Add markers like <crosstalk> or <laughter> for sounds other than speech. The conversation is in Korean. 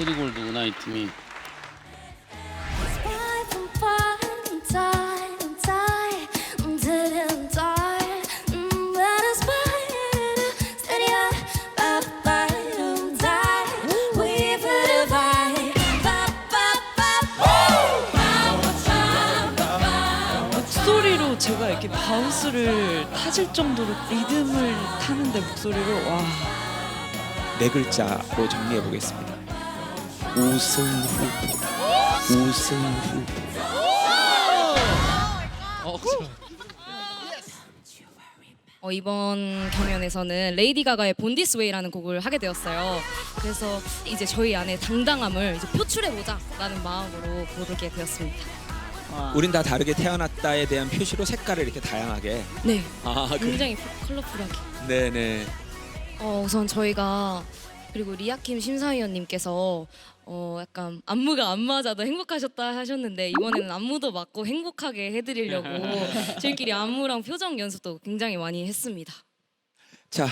트리골드구나 이 팀이. Mm. 목소리로 제가 이렇게 바운스를 타질 정도로 리듬을 타는데 목소리로 와 네 글자로 정리해 보겠습니다. 우승후. 우승후. 어, 어, 이번 경연에서는 레이디 가가의 본디스 웨이라는 곡을 하게 되었어요. 그래서 이제 저희 안에 당당함을 이제 표출해 보자라는 마음으로 부르게 되었습니다. 우린 다 다르게 태어났다에 대한 표시로 색깔을 이렇게 다양하게. 네, 아, 그, 굉장히 컬러풀하게. 네네. 어, 우선 저희가 그리고 리아킴 심사위원님께서 어, 약간 안무가 안 맞아도 행복하셨다 하셨는데 이번에는 안무도 맞고 행복하게 해드리려고 <laughs> 저희끼리 안무랑 표정 연습도 굉장히 많이 했습니다. 자,